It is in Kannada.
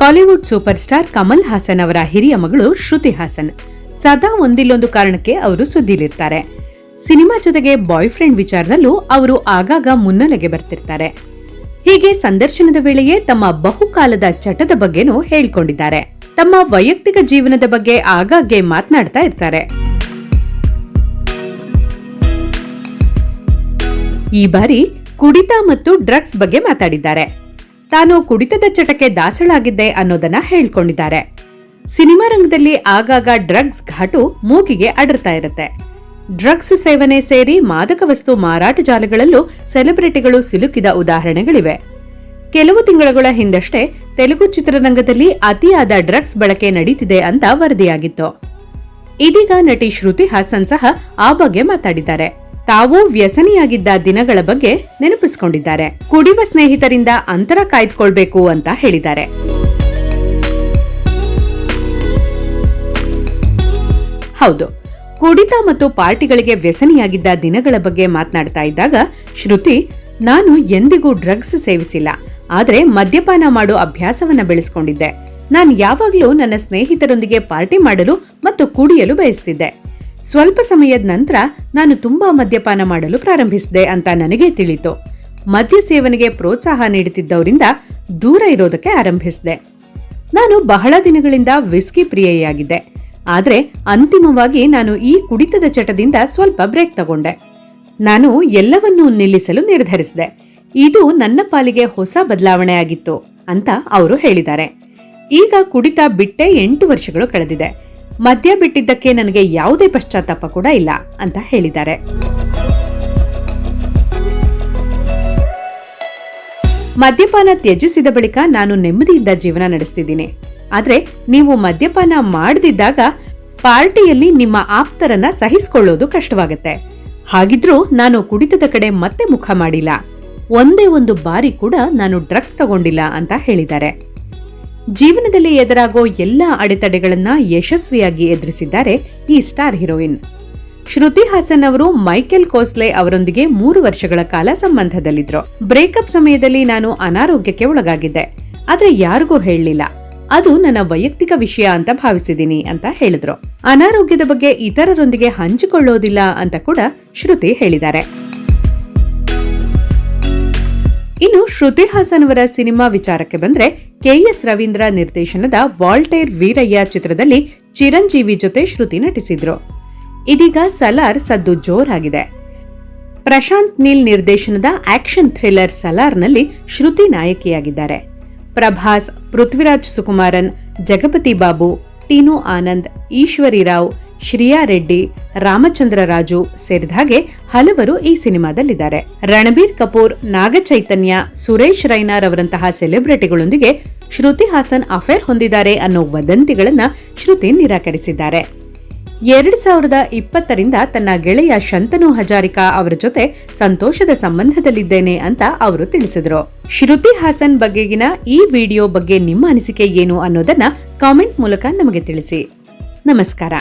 ಕಾಲಿವುಡ್ ಸೂಪರ್ ಸ್ಟಾರ್ ಕಮಲ್ ಹಾಸನ್ ಅವರ ಹಿರಿಯ ಮಗಳು ಶ್ರುತಿ ಹಾಸನ್. ಸದಾ ಒಂದಿಲ್ಲೊಂದು ಕಾರಣಕ್ಕೆ ಅವರು ಸುದ್ದಿಲಿರ್ತಾರೆ. ಸಿನಿಮಾ ಜೊತೆಗೆ ಬಾಯ್ ಫ್ರೆಂಡ್ ವಿಚಾರದಲ್ಲೂ ಅವರು ಆಗಾಗ ಮುನ್ನೆಲೆಗೆ ಬರ್ತಿರ್ತಾರೆ. ಹೀಗೆ ಸಂದರ್ಶನದ ವೇಳೆಯೇ ತಮ್ಮ ಬಹುಕಾಲದ ಚಟದ ಬಗ್ಗೆನೂ ಹೇಳಿಕೊಂಡಿದ್ದಾರೆ. ತಮ್ಮ ವೈಯಕ್ತಿಕ ಜೀವನದ ಬಗ್ಗೆ ಆಗಾಗ್ಗೆ ಮಾತನಾಡ್ತಾ ಇರ್ತಾರೆ. ಈ ಬಾರಿ ಕುಡಿತ ಮತ್ತು ಡ್ರಗ್ಸ್ ಬಗ್ಗೆ ಮಾತಾಡಿದ್ದಾರೆ. ತಾನು ಕುಡಿತದ ಚಟಕ್ಕೆ ದಾಸಳಾಗಿದ್ದೆ ಅನ್ನೋದನ್ನ ಹೇಳ್ಕೊಂಡಿದ್ದಾರೆ. ಸಿನಿಮಾ ರಂಗದಲ್ಲಿ ಆಗಾಗ ಡ್ರಗ್ಸ್ ಘಾಟು ಮೂಗಿಗೆ ಅಡರ್ತಾ ಇರುತ್ತೆ. ಡ್ರಗ್ಸ್ ಸೇವನೆ ಸೇರಿ ಮಾದಕ ವಸ್ತು ಮಾರಾಟ ಜಾಲಗಳಲ್ಲೂ ಸೆಲೆಬ್ರಿಟಿಗಳು ಸಿಲುಕಿದ ಉದಾಹರಣೆಗಳಿವೆ. ಕೆಲವು ತಿಂಗಳುಗಳ ಹಿಂದಷ್ಟೇ ತೆಲುಗು ಚಿತ್ರರಂಗದಲ್ಲಿ ಅತಿಯಾದ ಡ್ರಗ್ಸ್ ಬಳಕೆ ನಡೀತಿದೆ ಅಂತ ವರದಿಯಾಗಿತ್ತು. ಇದೀಗ ನಟಿ ಶ್ರುತಿ ಹಾಸನ್ ಸಹ ಆ ಬಗ್ಗೆ ಮಾತಾಡಿದ್ದಾರೆ. ತಾವು ವ್ಯಸನಿಯಾಗಿದ್ದ ದಿನಗಳ ಬಗ್ಗೆ ನೆನಪಿಸಿಕೊಂಡಿದ್ದಾರೆ. ಕುಡಿಯುವ ಸ್ನೇಹಿತರಿಂದ ಅಂತರ ಕಾಯ್ದುಕೊಳ್ಬೇಕು ಅಂತ ಹೇಳಿದ್ದಾರೆ. ಹೌದು, ಕುಡಿತ ಮತ್ತು ಪಾರ್ಟಿಗಳಿಗೆ ವ್ಯಸನಿಯಾಗಿದ್ದ ದಿನಗಳ ಬಗ್ಗೆ ಮಾತನಾಡ್ತಾ ಇದ್ದಾಗ ಶ್ರುತಿ, ನಾನು ಎಂದಿಗೂ ಡ್ರಗ್ಸ್ ಸೇವಿಸಿಲ್ಲ, ಆದರೆ ಮದ್ಯಪಾನ ಮಾಡೋ ಅಭ್ಯಾಸವನ್ನ ಬೆಳೆಸ್ಕೊಂಡಿದ್ದೆ. ನಾನು ಯಾವಾಗಲೂ ನನ್ನ ಸ್ನೇಹಿತರೊಂದಿಗೆ ಪಾರ್ಟಿ ಮಾಡಲು ಮತ್ತು ಕುಡಿಯಲು ಬಯಸ್ತಿದ್ದೆ. ಸ್ವಲ್ಪ ಸಮಯದ ನಂತರ ನಾನು ತುಂಬಾ ಮದ್ಯಪಾನ ಮಾಡಲು ಪ್ರಾರಂಭಿಸಿದೆ ಅಂತ ನನಗೆ ತಿಳಿತು. ಮದ್ಯ ಸೇವನೆಗೆ ಪ್ರೋತ್ಸಾಹ ನೀಡುತ್ತಿದ್ದವರಿಂದ ದೂರ ಇರೋದಕ್ಕೆ ಆರಂಭಿಸಿದೆ. ನಾನು ಬಹಳ ದಿನಗಳಿಂದ ವಿಸ್ಕಿ ಪ್ರಿಯೆಯಾಗಿದ್ದೆ. ಆದರೆ ಅಂತಿಮವಾಗಿ ನಾನು ಈ ಕುಡಿತದ ಚಟದಿಂದ ಸ್ವಲ್ಪ ಬ್ರೇಕ್ ತಗೊಂಡೆ. ನಾನು ಎಲ್ಲವನ್ನೂ ನಿಲ್ಲಿಸಲು ನಿರ್ಧರಿಸಿದೆ. ಇದು ನನ್ನ ಪಾಲಿಗೆ ಹೊಸ ಬದಲಾವಣೆ ಆಗಿತ್ತು ಅಂತ ಅವರು ಹೇಳಿದ್ದಾರೆ. ಈಗ ಕುಡಿತ ಬಿಟ್ಟೆ ಎಂಟು ವರ್ಷಗಳು ಕಳೆದಿದೆ. ಮದ್ಯ ಬಿಟ್ಟಿದ್ದಕ್ಕೆ ನನಗೆ ಯಾವುದೇ ಪಶ್ಚಾತ್ತಾಪ ಕೂಡ ಇಲ್ಲ ಅಂತ ಹೇಳಿದ್ದಾರೆ. ಮದ್ಯಪಾನ ತ್ಯಜಿಸಿದ ಬಳಿಕ ನಾನು ನೆಮ್ಮದಿಯಿಂದ ಜೀವನ ನಡೆಸ್ತಿದ್ದೀನಿ. ಆದ್ರೆ ನೀವು ಮದ್ಯಪಾನ ಮಾಡದಿದ್ದಾಗ ಪಾರ್ಟಿಯಲ್ಲಿ ನಿಮ್ಮ ಆಪ್ತರನ್ನ ಸಹಿಸಿಕೊಳ್ಳೋದು ಕಷ್ಟವಾಗುತ್ತೆ. ಹಾಗಿದ್ರೂ ನಾನು ಕುಡಿತದ ಕಡೆ ಮತ್ತೆ ಮುಖ ಮಾಡಿಲ್ಲ. ಒಂದೇ ಒಂದು ಬಾರಿ ಕೂಡ ನಾನು ಡ್ರಗ್ಸ್ ತಗೊಂಡಿಲ್ಲ ಅಂತ ಹೇಳಿದ್ದಾರೆ. ಜೀವನದಲ್ಲಿ ಎದುರಾಗೋ ಎಲ್ಲ ಅಡೆತಡೆಗಳನ್ನ ಯಶಸ್ವಿಯಾಗಿ ಎದುರಿಸಿದ್ದಾರೆ ಈ ಸ್ಟಾರ್ ಹೀರೋಯಿನ್. ಶ್ರುತಿ ಹಾಸನ್ ಅವರು ಮೈಕೆಲ್ ಕೋಸ್ಲೆ ಅವರೊಂದಿಗೆ ಮೂರು ವರ್ಷಗಳ ಕಾಲ ಸಂಬಂಧದಲ್ಲಿದ್ರು. ಬ್ರೇಕಪ್ ಸಮಯದಲ್ಲಿ ನಾನು ಅನಾರೋಗ್ಯಕ್ಕೆ ಒಳಗಾಗಿದ್ದೆ. ಆದ್ರೆ ಯಾರಿಗೂ ಹೇಳಲಿಲ್ಲ. ಅದು ನನ್ನ ವೈಯಕ್ತಿಕ ವಿಷಯ ಅಂತ ಭಾವಿಸಿದ್ದೀನಿ ಅಂತ ಹೇಳಿದ್ರು. ಅನಾರೋಗ್ಯದ ಬಗ್ಗೆ ಇತರರೊಂದಿಗೆ ಹಂಚಿಕೊಳ್ಳೋದಿಲ್ಲ ಅಂತ ಕೂಡ ಶ್ರುತಿ ಹೇಳಿದ್ದಾರೆ. ಇನ್ನು ಶ್ರುತಿ ಹಾಸನ್ ಅವರ ಸಿನಿಮಾ ವಿಚಾರಕ್ಕೆ ಬಂದ್ರೆ ಕೆಎಸ್ ರವೀಂದ್ರ ನಿರ್ದೇಶನದ ವಾಲ್ಟೇರ್ ವೀರಯ್ಯ ಚಿತ್ರದಲ್ಲಿ ಚಿರಂಜೀವಿ ಜೊತೆ ಶ್ರುತಿ ನಟಿಸಿದ್ರು. ಇದೀಗ ಸಲಾರ್ ಸದ್ದು ಜೋರಾಗಿದೆ. ಪ್ರಶಾಂತ್ ನೀಲ್ ನಿರ್ದೇಶನದ ಆಕ್ಷನ್ ಥ್ರಿಲ್ಲರ್ ಸಲಾರ್ನಲ್ಲಿ ಶ್ರುತಿ ನಾಯಕಿಯಾಗಿದ್ದಾರೆ. ಪ್ರಭಾಸ್, ಪೃಥ್ವಿರಾಜ್ ಸುಕುಮಾರನ್, ಜಗಪತಿ ಬಾಬು, ಟೀನು ಆನಂದ್, ಈಶ್ವರಿ ರಾವ್ ಶ್ರಿಯಾ ರೆಡ್ಡಿ, ರಾಮಚಂದ್ರ ರಾಜು ಸೇರಿದ ಹಾಗೆ ಹಲವರು ಈ ಸಿನಿಮಾದಲ್ಲಿದ್ದಾರೆ. ರಣಬೀರ್ ಕಪೂರ್, ನಾಗ ಚೈತನ್ಯ, ಸುರೇಶ್ ರೈನಾರ್ ಅವರಂತಹ ಸೆಲೆಬ್ರಿಟಿಗಳೊಂದಿಗೆ ಶ್ರುತಿ ಹಾಸನ್ ಅಫೇರ್ ಹೊಂದಿದ್ದಾರೆ ಅನ್ನೋ ವದಂತಿಗಳನ್ನ ಶ್ರುತಿ ನಿರಾಕರಿಸಿದ್ದಾರೆ. ಎರಡ್ ಸಾವಿರದ ಇಪ್ಪತ್ತರಿಂದ ತನ್ನ ಗೆಳೆಯ ಶಂತನು ಹಜಾರಿಕಾ ಅವರ ಜೊತೆ ಸಂತೋಷದ ಸಂಬಂಧದಲ್ಲಿದ್ದೇನೆ ಅಂತ ಅವರು ತಿಳಿಸಿದರು. ಶ್ರುತಿ ಹಾಸನ್ ಬಗೆಗಿನ ಈ ವಿಡಿಯೋ ಬಗ್ಗೆ ನಿಮ್ಮ ಅನಿಸಿಕೆ ಏನು ಅನ್ನೋದನ್ನ ಕಾಮೆಂಟ್ ಮೂಲಕ ನಮಗೆ ತಿಳಿಸಿ. ನಮಸ್ಕಾರ.